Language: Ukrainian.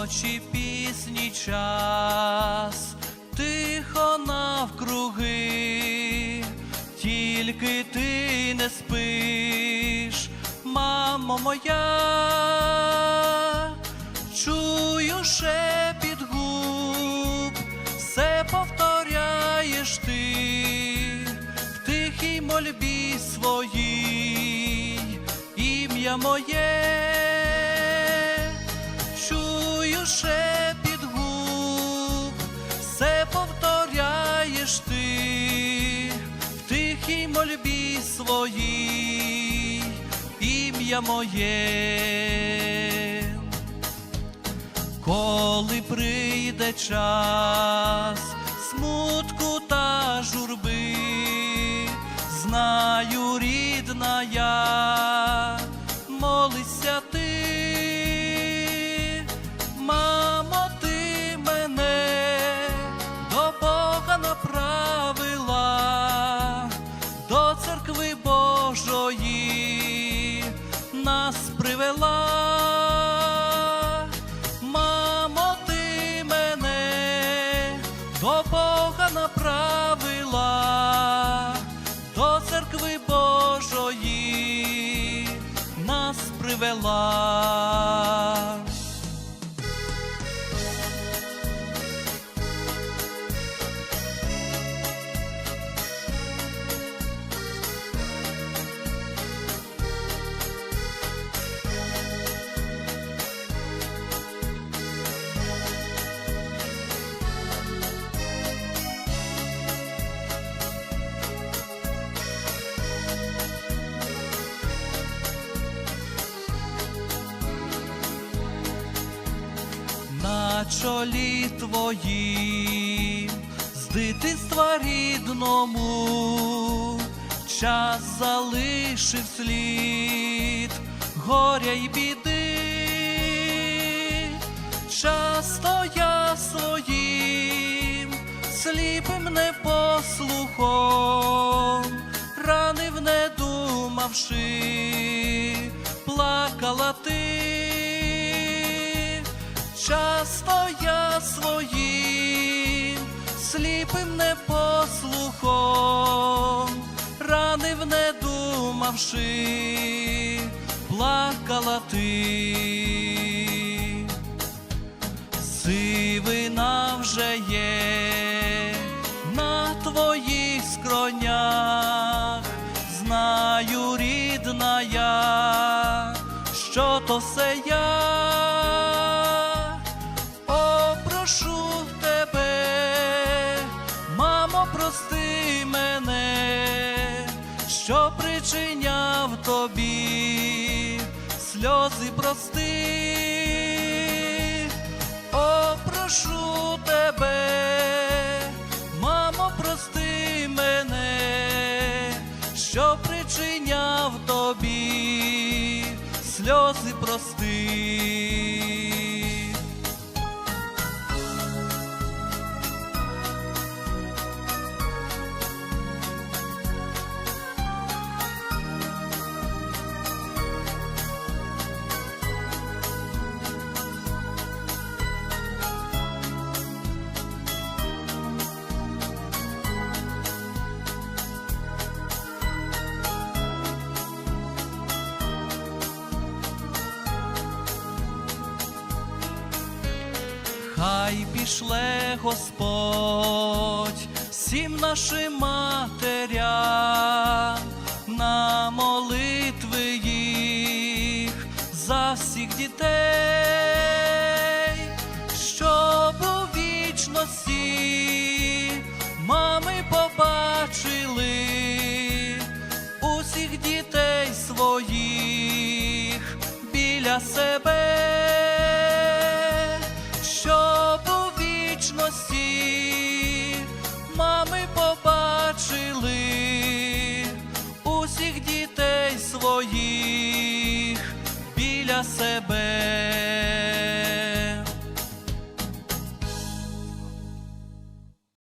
ночі пісні час, тихо навкруги, тільки ти не спиш, мамо моя, чую шепіт губ, все повторяєш ти. В тихій мольбі своїй, ім'я моє, ім'я моє. Коли прийде час привела. Мамо, ти мене до Бога направила, до церкви Божої нас привела. Чолі твоїм, з дитинства рідному, час залишив слід горя й біди, часто я своїм сліпим непослухом ранив, не думавши, плакала ти. Часто своїм сліпим непослухом ранив, не думавши, плакала ти. Сивина вже є причиняв тобі сльози прости. О, прошу тебе, мамо, прости мене, що причиняв тобі сльози прости. Хай пішле Господь всім нашим матерям на молитви їх за всіх дітей, себе.